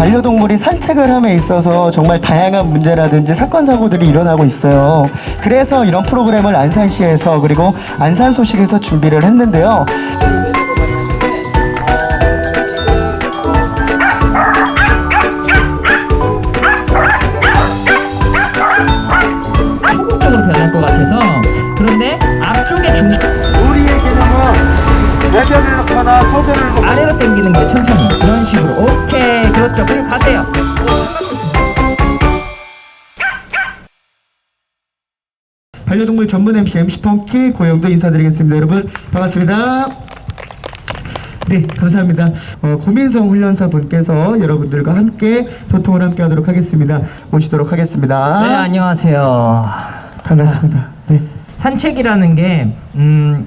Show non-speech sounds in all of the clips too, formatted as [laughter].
반려동물이 산책을 함에 있어서 정말 다양한 문제라든지 사건 사고들이 일어나고 있어요. 그래서 이런 프로그램을 안산시에서 그리고 안산 소식에서 준비를 했는데요. 소극적으로 변할 것 같아서 그런데 앞쪽에 중 우리의 개념은 외변을 넣거나 소변을 넣고 아래로 당기는 게 천천히 그런 식으로 그렇죠 그리고 가세요 반려동물 전문 MC MC 펑키 고영도 인사드리겠습니다. 여러분 반갑습니다. 네, 감사합니다. 어, 고민성 훈련사 분께서 여러분들과 함께 소통을 함께 하도록 하겠습니다. 모시도록 하겠습니다. 네 안녕하세요 반갑습니다. 네. 산책이라는 게 음,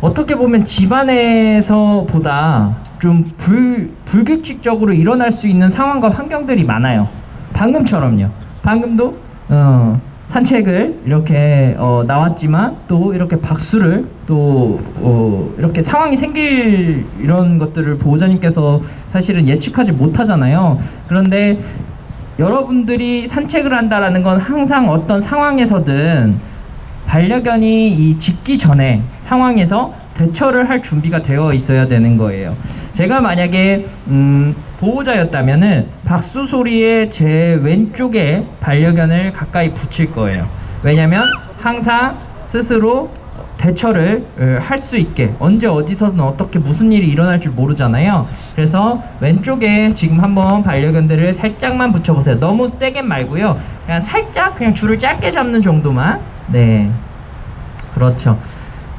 어떻게 보면 집안에서보다 좀 불, 불규칙적으로 일어날 수 있는 상황과 환경들이 많아요. 방금처럼요. 방금도 어, 산책을 이렇게 어, 나왔지만 또 이렇게 박수를 또 어, 이렇게 상황이 생길 이런 것들을 보호자님께서 사실은 예측하지 못하잖아요. 그런데 여러분들이 산책을 한다라는 건 항상 어떤 상황에서든 반려견이 이 짖기 전에 상황에서 대처를 할 준비가 되어 있어야 되는 거예요. 제가 만약에 음, 보호자였다면은 박수 소리에 제 왼쪽에 반려견을 가까이 붙일 거예요. 왜냐면 항상 스스로 대처를 할 수 있게 언제 어디서는 어떻게 무슨 일이 일어날 줄 모르잖아요. 그래서 왼쪽에 지금 한번 반려견들을 살짝만 붙여보세요. 너무 세게 말고요. 그냥 살짝 그냥 줄을 짧게 잡는 정도만. 네. 그렇죠.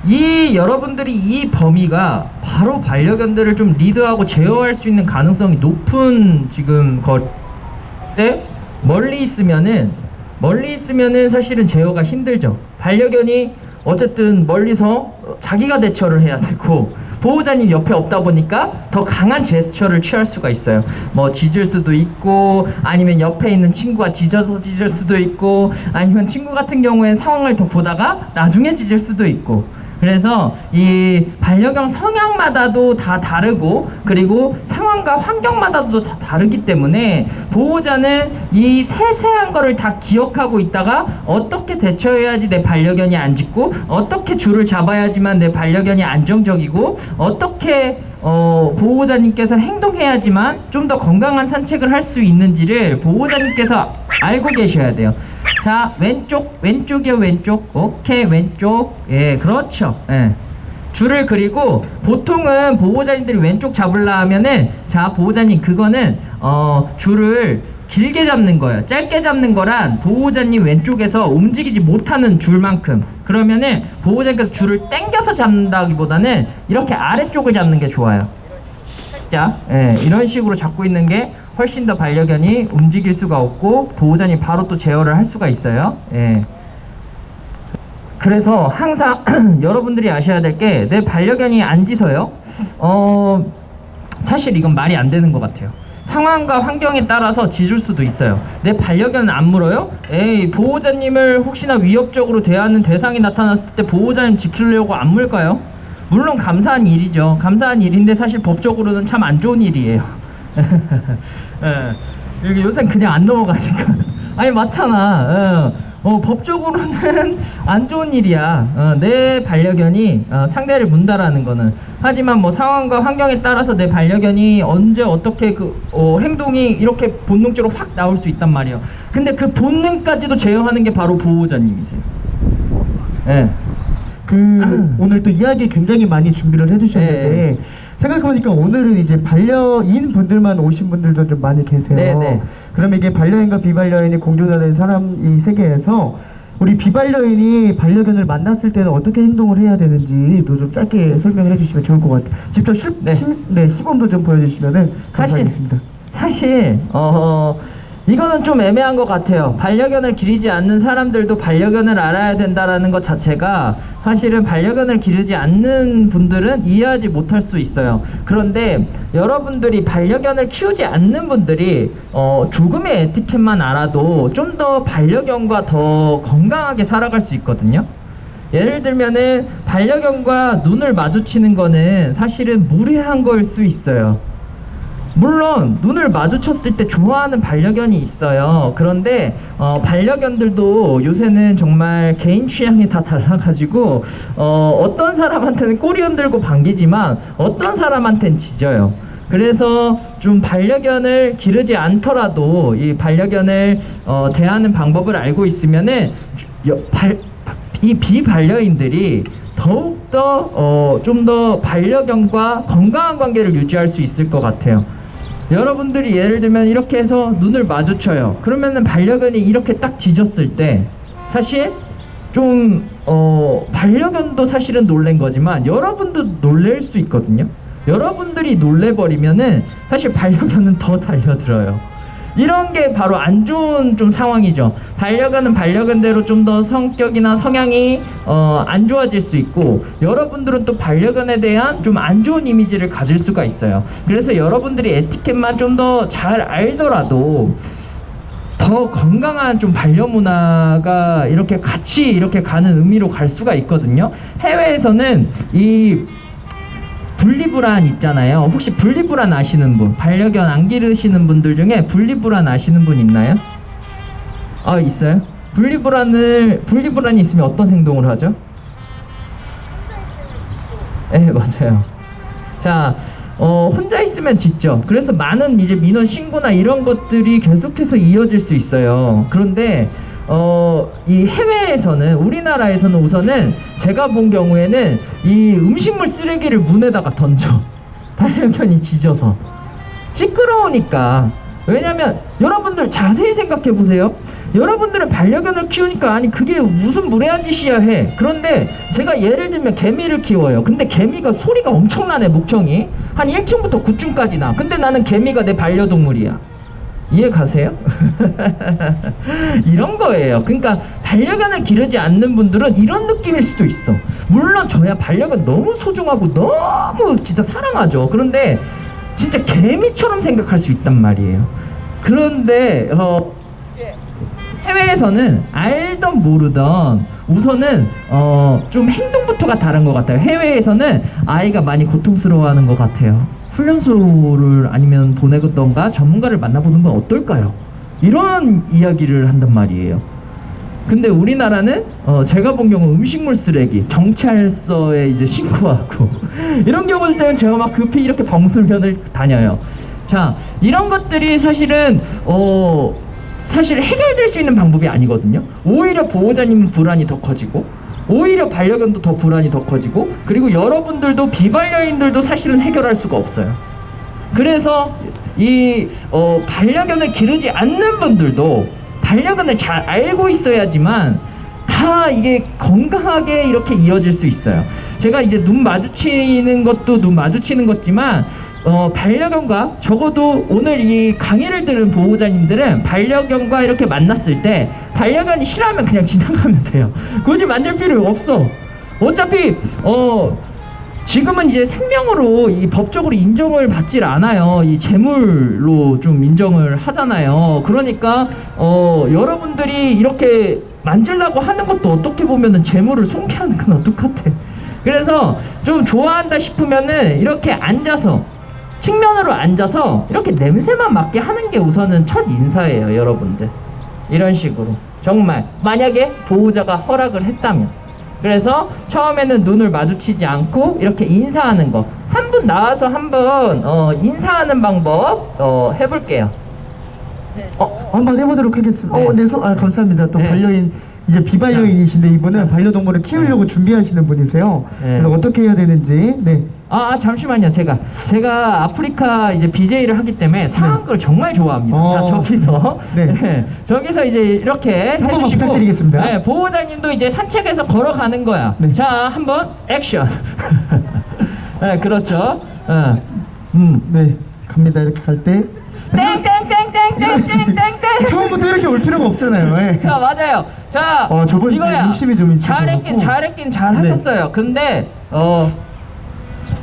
이 여러분들이 이 범위가 바로 반려견들을 좀 리드하고 제어할 수 있는 가능성이 높은 지금 것때 멀리 있으면은 멀리 있으면은 사실은 제어가 힘들죠. 반려견이 어쨌든 멀리서 자기가 대처를 해야 되고 보호자님 옆에 없다 보니까 더 강한 제스처를 취할 수가 있어요. 뭐 짖을 수도 있고 아니면 옆에 있는 친구가 짖어서 짖을 수도 있고 아니면 친구 같은 경우엔 상황을 더 보다가 나중에 짖을 수도 있고 그래서 이 반려견 성향마다도 다 다르고 그리고 상황과 환경마다도 다 다르기 때문에 보호자는 이 세세한 거를 다 기억하고 있다가 어떻게 대처해야지 내 반려견이 안 짖고 어떻게 줄을 잡아야지만 내 반려견이 안정적이고 어떻게 어, 보호자님께서 행동해야지만 좀 더 건강한 산책을 할 수 있는지를 보호자님께서 알고 계셔야 돼요. 자, 왼쪽, 왼쪽이요, 왼쪽. 오케이, 왼쪽. 예, 그렇죠. 예. 줄을 그리고 보통은 보호자님들이 왼쪽 잡으려 하면은 자, 보호자님 그거는 어, 줄을 길게 잡는 거예요. 짧게 잡는 거란 보호자님 왼쪽에서 움직이지 못하는 줄만큼. 그러면은 보호자님께서 줄을 당겨서 잡는다기보다는 이렇게 아래쪽을 잡는 게 좋아요. 자, 예, 이런 식으로 잡고 있는 게 훨씬 더 반려견이 움직일 수가 없고 보호자님 바로 또 제어를 할 수가 있어요. 예. 그래서 항상 [clears throat] 여러분들이 아셔야 될 게 내 반려견이 안 짖어요. 어, 사실 이건 말이 안 되는 것 같아요. 상황과 환경에 따라서 짖을 수도 있어요. 내 반려견은 안 물어요? 에이, 보호자님을 혹시나 위협적으로 대하는 대상이 나타났을 때 보호자님 지키려고 안 물까요? 물론 감사한 일이죠. 감사한 일인데 사실 법적으로는 참 안 좋은 일이에요. [laughs] 예. 여기 요새 그냥 안 넘어가니까. [laughs] 아니 맞잖아. 어, 어, 법적으로는 [laughs] 안 좋은 일이야. 어, 내 반려견이 어, 상대를 문다라는 거는. 하지만 뭐 상황과 환경에 따라서 내 반려견이 언제 어떻게 그 어, 행동이 이렇게 본능적으로 확 나올 수 있단 말이에요. 근데 그 본능까지도 제어하는 게 바로 보호자님이세요. 예. 그 [clears throat] 오늘 또 이야기 굉장히 많이 준비를 해주셨는데 네. 생각해보니까 오늘은 이제 반려인 분들만 오신 분들도 좀 많이 계세요. 네, 네. 그러면 이게 반려인과 비반려인이 공존하는 사람 이 세계에서 우리 비반려인이 반려견을 만났을 때는 어떻게 행동을 해야 되는지도 좀 짧게 설명을 해주시면 좋을 것 같아요. 직접 시, 네. 시, 네, 시범도 좀 보여주시면은 사실 감사하겠습니다. 사실 어 이거는 좀 애매한 것 같아요. 반려견을 기르지 않는 사람들도 반려견을 알아야 된다라는 것 자체가 사실은 반려견을 기르지 않는 분들은 이해하지 못할 수 있어요. 그런데 여러분들이 반려견을 키우지 않는 분들이 어 조금의 에티켓만 알아도 좀 더 반려견과 더 건강하게 살아갈 수 있거든요. 예를 들면은 반려견과 눈을 마주치는 거는 사실은 무례한 걸 수 있어요. 물론 눈을 마주쳤을 때 좋아하는 반려견이 있어요. 그런데 어, 반려견들도 요새는 정말 개인 취향이 다 달라가지고 어, 어떤 사람한테는 꼬리 흔들고 반기지만 어떤 사람한테는 짖어요. 그래서 좀 반려견을 기르지 않더라도 이 반려견을 어, 대하는 방법을 알고 있으면은 여- 발, 이 비반려인들이 더욱더 어, 좀 더 반려견과 건강한 관계를 유지할 수 있을 것 같아요. 여러분들이 예를 들면 이렇게 해서 눈을 마주쳐요. 그러면은 반려견이 이렇게 딱 짖었을 때 사실 좀 어, 반려견도 사실은 놀란 거지만 여러분도 놀랄 수 있거든요. 여러분들이 놀래버리면은 사실 반려견은 더 달려들어요. 이런 게 바로 안 좋은 좀 상황이죠. 반려견은 반려견대로 좀 더 성격이나 성향이 어, 안 좋아질 수 있고 여러분들은 또 반려견에 대한 좀 안 좋은 이미지를 가질 수가 있어요. 그래서 여러분들이 에티켓만 좀 더 잘 알더라도 더 건강한 좀 반려 문화가 이렇게 같이 이렇게 가는 의미로 갈 수가 있거든요. 해외에서는 이 분리불안 있잖아요. 혹시 분리불안 아시는 분? 반려견 안 기르시는 분들 중에 분리불안 아시는 분 있나요? 아 있어요? 분리불안을 분리불안이 있으면 어떤 행동을 하죠? 네 [laughs] 맞아요. 자, 어, 혼자 있으면 짖죠. 그래서 많은 이제 민원 신고나 이런 것들이 계속해서 이어질 수 있어요. 그런데 어, 이 해외에서는 우리나라에서는 우선은 제가 본 경우에는 이 음식물 쓰레기를 문에다가 던져. [laughs] 반려견이 짖어서. 시끄러우니까. 왜냐면 여러분들 자세히 생각해 보세요. 여러분들은 반려견을 키우니까 아니 그게 무슨 무례한 짓이야 해. 그런데 제가 예를 들면 개미를 키워요. 근데 개미가 소리가 엄청나네 목청이 한 1층부터 9층까지 나. 근데 나는 개미가 내 반려동물이야. 이해 가세요? [laughs] 이런 거예요. 그러니까 반려견을 기르지 않는 분들은 이런 느낌일 수도 있어. 물론 저야 반려견 너무 소중하고 너무 진짜 사랑하죠. 그런데 진짜 개미처럼 생각할 수 있단 말이에요. 그런데 어 해외에서는 알던 모르던 우선은 어 좀 행동부터가 다른 것 같아요. 해외에서는 아이가 많이 고통스러워하는 것 같아요. 훈련소를 아니면 보내던가 전문가를 만나보는 건 어떨까요? 이런 이야기를 한단 말이에요. 근데 우리나라는 어 제가 본 경우 음식물 쓰레기 경찰서에 이제 신고하고 [laughs] 이런 경우들 때문에 제가 막 급히 이렇게 방문을 다녀요. 자 이런 것들이 사실은 어 사실 해결될 수 있는 방법이 아니거든요. 오히려 보호자님 불안이 더 커지고 오히려 반려견도 더 불안이 더 커지고 그리고 여러분들도 비반려인들도 사실은 해결할 수가 없어요. 그래서 이 어, 반려견을 기르지 않는 분들도 반려견을 잘 알고 있어야지만 다 이게 건강하게 이렇게 이어질 수 있어요. 제가 이제 눈 마주치는 것도 눈 마주치는 것지만 어, 반려견과 적어도 오늘 이 강의를 들은 보호자님들은 반려견과 이렇게 만났을 때 반려견이 싫어하면 그냥 지나가면 돼요. 굳이 만질 필요 없어. 어차피 어 지금은 이제 생명으로 이 법적으로 인정을 받질 않아요. 이 재물로 좀 인정을 하잖아요. 그러니까 어 여러분들이 이렇게 만질라고 하는 것도 어떻게 보면은 재물을 손괴하는 건 똑같아. 그래서 좀 좋아한다 싶으면은 이렇게 앉아서 측면으로 앉아서 이렇게 냄새만 맡게 하는 게 우선은 첫 인사예요, 여러분들. 이런 식으로 정말 만약에 보호자가 허락을 했다면 그래서 처음에는 눈을 마주치지 않고 이렇게 인사하는 거 한 분 나와서 한번 어, 인사하는 방법 어, 해볼게요. 어, 한번 해보도록 하겠습니다. 네. 어, 네, 소, 아, 감사합니다. 또 네. 반려인 이제 비반려인이신데 이분은 반려동물을 키우려고 준비하시는 분이세요. 네. 그래서 어떻게 해야 되는지 네. 아, 아, 잠시만요. 제가 제가 아프리카 이제 BJ를 하기 때문에 상황극을 정말 좋아합니다. 어. 자 저기서 [laughs] 네. 저기서 이제 이렇게 한 번만 해주시고 부탁드리겠습니다. 네, 보호자님도 이제 산책해서 걸어가는 거야. 네. 자 한번 액션. [laughs] 네, 그렇죠. 어. 음. 네, 갑니다. 이렇게 갈 때. 땡땡땡땡땡땡땡땡. [laughs] 처음부터 이렇게 올 필요가 없잖아요. 예. 자 맞아요. 자 어, 이거야. 욕심이 좀 잘했긴. 잘했긴 잘 네. 하셨어요. 근데 어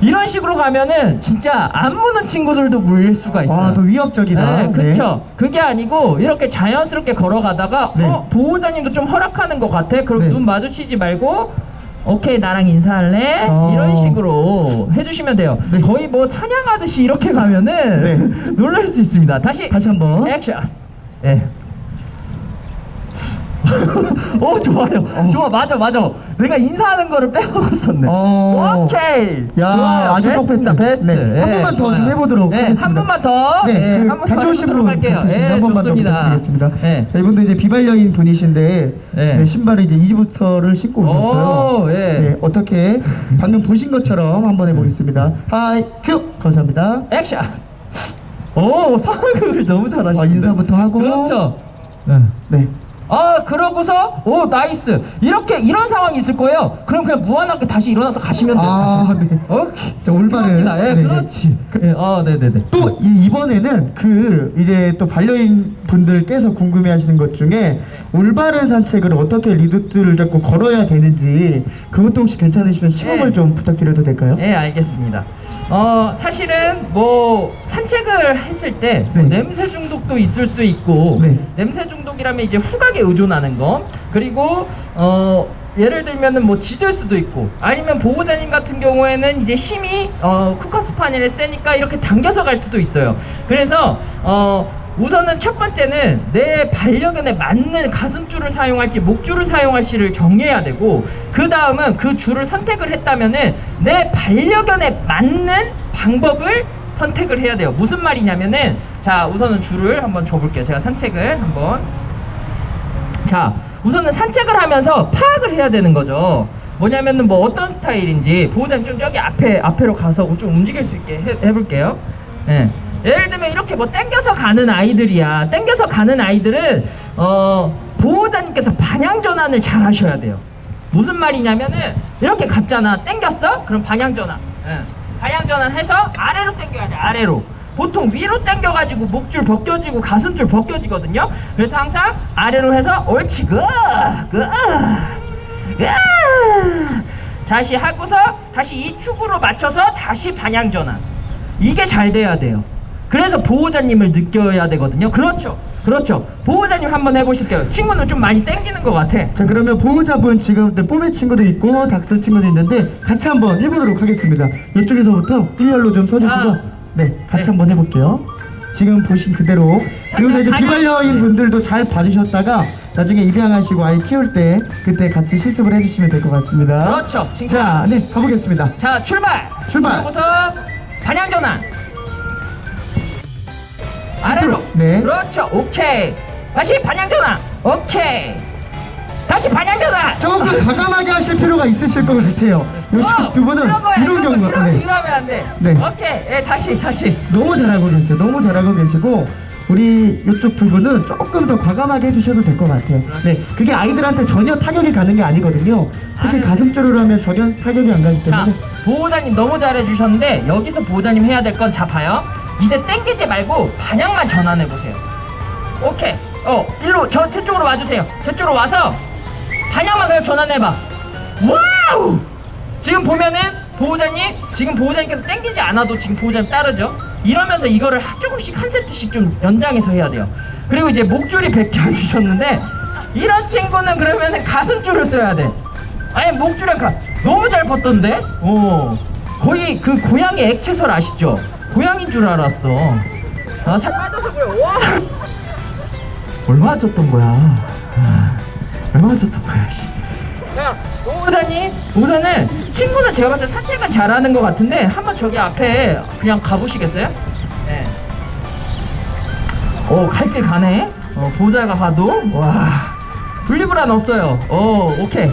이런 식으로 가면은 진짜 안 무는 친구들도 물릴 수가 있어요. 아, 더 위협적이다. 네, 그쵸. 그게 아니고 이렇게 자연스럽게 걸어가다가 네. 어 보호자님도 좀 허락하는 것 같아. 그럼 네. 눈 마주치지 말고 오케이 나랑 인사할래? 어. 이런 식으로 해주시면 돼요. 네. 거의 뭐 사냥하듯이 이렇게 가면은 네. [laughs] 놀랄 수 있습니다. 다시 다시 한번. 액션. 예. 오 [laughs] 좋아요. 좋아 맞아 맞아. 내가 인사하는 거를 빼먹었었네. 어. 오케이. 야, 좋아요. 아주 베스트입니다. 퍼펙트. 베스트. 네, 한 번만 더좀 해보도록 네, 하겠습니다. 한 번만 더. 네, 네, 그 한번 같이 더 오신 분 할게요. 같으신데 예, 한 번만 더 좋습니다. 부탁드리겠습니다. 네. 자, 이분도 이제 비발려인 분이신데 네. 네, 신발을 이제 이지부터를 신고 오셨어요. 오, 예. 네, 어떻게 방금 보신 것처럼 한번 해보겠습니다. 하이 큐 감사합니다. 액션. 오 상황극을 너무 잘하시는데. 어, 인사부터 하고. 그렇죠. 네. 아 그러고서 오 나이스 이렇게 이런 상황이 있을 거예요. 그럼 그냥 무한하게 다시 일어나서 가시면 돼요. 아, 다시. 네. 오케이. 자, 올바른. 그겁니다. 예, 네, 네. 그렇지. 예, 아 네 네 네. 또 이- 이번에는 그 이제 또 반려인 분들께서 궁금해하시는 것 중에 올바른 산책을 어떻게 리드트를 잡고 걸어야 되는지 그것도 혹시 괜찮으시면 시범을 예. 좀 부탁드려도 될까요? 예, 알겠습니다. 어, 사실은 뭐 산책을 했을 때뭐 네. 냄새 중독도 있을 수 있고 네. 냄새 중독이라면 이제 후각에 의존하는 거 그리고 어 예를 들면은 뭐 짖을 수도 있고 아니면 보호자님 같은 경우에는 이제 힘이 어 쿠카스파니엘에 세니까 이렇게 당겨서 갈 수도 있어요. 그래서 어 우선은 첫 번째는 내 반려견에 맞는 가슴줄을 사용할지 목줄을 사용할지를 정해야 되고 그 다음은 그 줄을 선택을 했다면은 내 반려견에 맞는 방법을 선택을 해야 돼요. 무슨 말이냐면은 자 우선은 줄을 한번 줘볼게요. 제가 산책을 한번 자 우선은 산책을 하면서 파악을 해야 되는 거죠. 뭐냐면은 뭐 어떤 스타일인지 보호자님 좀 저기 앞에 앞에로 가서 좀 움직일 수 있게 해, 해볼게요. 예. 예를 들면 이렇게 뭐 땡겨서 가는 아이들이야. 땡겨서 가는 아이들은 어 보호자님께서 방향 전환을 잘 하셔야 돼요. 무슨 말이냐면은 이렇게 갔잖아. 땡겼어? 그럼 방향 전환. 예. 방향 전환해서 아래로 땡겨야 돼. 아래로. 보통 위로 당겨가지고 목줄 벗겨지고 가슴줄 벗겨지거든요. 그래서 항상 아래로 해서 옳지 굿, 굿, 굿. 다시 하고서 다시 이 축으로 맞춰서 다시 방향 전환. 이게 잘 돼야 돼요. 그래서 보호자님을 느껴야 되거든요. 그렇죠, 그렇죠. 보호자님 한번 해보실게요. 친구는 좀 많이 땡기는 것 같아. 자 그러면 보호자분 지금 네, 뽀메 친구도 있고 닥스 친구도 있는데 같이 한번 해보도록 하겠습니다. 이쪽에서부터 일렬로 좀 서주시고 아. 네 같이 네. 한번 해볼게요. 지금 보신 그대로 자, 그리고 자, 이제 가장- 비반려인 분들도 잘 봐주셨다가 나중에 입양하시고 아이 키울 때 그때 같이 실습을 해주시면 될 것 같습니다. 그렇죠. 칭찬. 자, 네 가보겠습니다. 자 출발 출발. 그러고서 방향 전환 아래로 네. 그렇죠 오케이 다시 방향 전환 오케이 다시 방향 전환 조금 과감하게 하실 필요가 있으실 것 같아요. 이쪽 어, 두 분은 그런 거야, 이런 그런 거, 경우가 그런 네. 거 이러면 안 돼 네. 오케이 예, 다시 다시 너무 잘하고 계세요. 너무 잘하고 계시고 우리 이쪽 두 분은 조금 더 과감하게 해주셔도 될 것 같아요. 네, 그게 아이들한테 전혀 타격이 가는 게 아니거든요. 특히. 가슴줄을 하면 전혀 타격이 안 가기 자 때문에 보호자님 너무 잘해 주셨는데 여기서 보호자님 해야 될 건 자 봐요 이제 땡기지 말고 방향만 전환해 보세요. 오케이. 어 일로 저 제 쪽으로 와주세요. 제 쪽으로 와서 방향만 그냥 전환해 봐. 와우! 지금 보면은 보호자님 지금 보호자님께서 땡기지 않아도 지금 보호자님 따르죠? 이러면서 이거를 한- 조금씩 한 세트씩 좀 연장해서 해야 돼요. 그리고 이제 목줄이 [laughs] 벗겨지셨는데 이런 친구는 그러면은 가슴줄을 써야 돼. 아니 목줄에 가. 너무 잘 벗던데? 어. 거의 그 고양이 액체설 아시죠 고양이인 줄 알았어 아 살 빠져서 그래 와 얼마나 쪘던 거야 아, 얼마나 쪘던 거야 씨. 자, 보호자님 우선은 친구는 제가 봤을 때 산책은 잘하는 것 같은데 한번 저기 앞에 그냥 가보시겠어요? 네. 오, 갈 길 가네. 어, 보호자가 봐도 와 분리불안 없어요. 오, 오케이.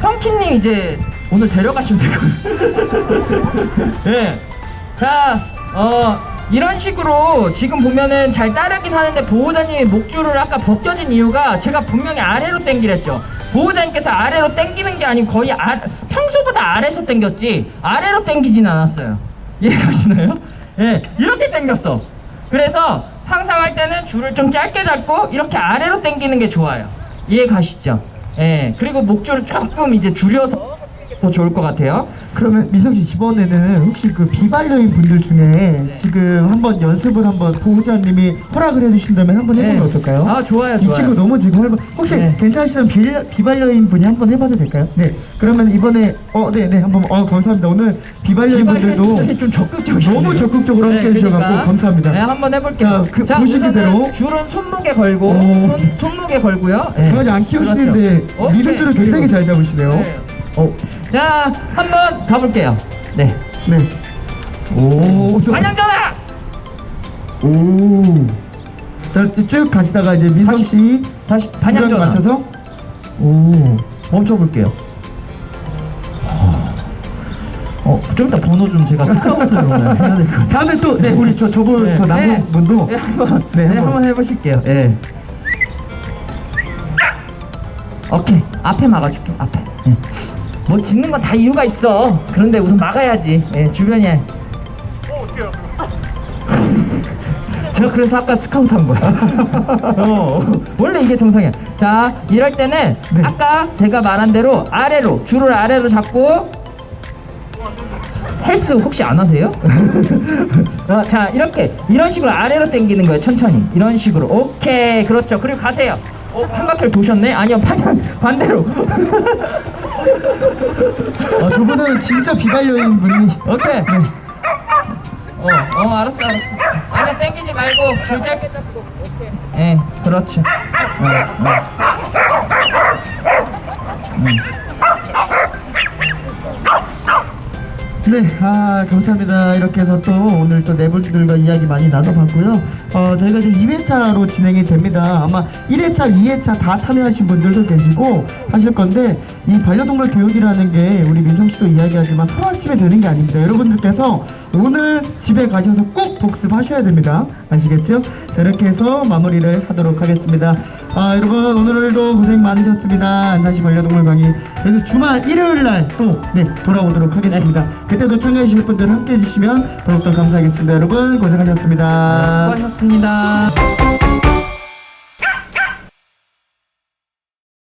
펑키님 이제 오늘 데려가시면 되거든요. [laughs] 네. 자, 어, 이런 식으로 지금 보면은 잘 따르긴 하는데 보호자님이 목줄을 아까 벗겨진 이유가 제가 분명히 아래로 당기랬죠. 보호자님께서 아래로 당기는 게 아니고 거의 아, 평소보다 아래에서 당겼지 아래로 당기진 않았어요. 이해가시나요? 예, 이렇게 당겼어. 그래서 항상 할 때는 줄을 좀 짧게 잡고 이렇게 아래로 당기는 게 좋아요. 이해 가시죠? 예, 그리고 목줄을 조금 이제 줄여서 더 좋을 것 같아요. 그러면 민성 씨 이번에는 혹시 그 비반려인 분들 중에 지금 한번 연습을 한번 보호자님이 허락을 해주신다면 한번 해보면 네. 어떨까요? 아, 좋아요, 이 좋아요. 친구 너무 지금 해봐. 혹시 네. 괜찮으시면 비, 비반려인 분이 한번 해봐도 될까요? 네. 그러면 이번에 어, 네, 네, 한번 어 감사합니다. 오늘 비반려인 분들도 좀 적극적이시네요. 너무 적극적으로 함께 해주셔가지고 감사합니다. 네, 한번 해볼게요. 자, 그 보시기대로. 우선은 줄은 손목에 걸고 오. 손, 손목에 걸고요. 네. 강아지 안 키우시는데 그렇죠. 리듬들을 굉장히 잘 잡으시네요. 네. 어. 자, 한번 가볼게요. 네. 네. 오, 또- 반향 전화. 오. 자, 쭉 가시다가 이제 민성 다시. 씨 다시 반향 구간 전화. 맞춰서 오, 멈춰볼게요. 어, 좀 이따 번호 좀 제가 스카웃으로 해야 될 것 같아요. 다음에 또 네 우리 저 저분 네. 저 남은 네. 분도 네, 한번, 네, 네, 한번. 한번 해보실게요. 예. 오케이, 앞에 막아줄게. 앞에. 예. 뭐 짓는 건 다 이유가 있어. 그런데 우선 막아야지. 예, 주변에. [laughs] 제가 그래서 아까 스카우트 한 거야. [laughs] 어, 원래 이게 정상이야. 자, 이럴 때는 네. 아까 제가 말한 대로 아래로, 줄을 아래로 잡고 헬스 혹시 안 하세요? [laughs] 어, 자 이렇게 이런 식으로 아래로 당기는 거예요 천천히 이런 식으로 오케이 그렇죠 그리고 가세요 어, 한 바퀴를 도셨네? 아니요 반, 반대로 어, 저분은 진짜 비반려인 분이. 오케이. 어, 어 알았어 알았어. 아니야 당기지 말고 줄 짧게 잡고. 오케이. 예 그렇죠 어, 어. 네, 아 감사합니다. 이렇게 해서 또 오늘 또네 분들과 이야기 많이 나눠봤고요. 어, 저희가 이제 2회차로 진행이 됩니다. 아마 1회차, 2회차 다 참여하신 분들도 계시고 하실 건데 이 반려동물 교육이라는 게 우리 민성 씨도 이야기하지만 하루아침에 되는 게 아닙니다. 여러분들께서 오늘 집에 가셔서 꼭 복습하셔야 됩니다. 아시겠죠? 자, 이렇게 해서 마무리를 하도록 하겠습니다. 아, 여러분 오늘도 고생 많으셨습니다. 안산시 반려동물 강의 그래서 주말 일요일 날또 네, 돌아오도록 하겠습니다. 그때도 참여해 주실 분들 함께 해 주시면 더욱더 감사하겠습니다. 여러분 고생하셨습니다. 수고하셨습니다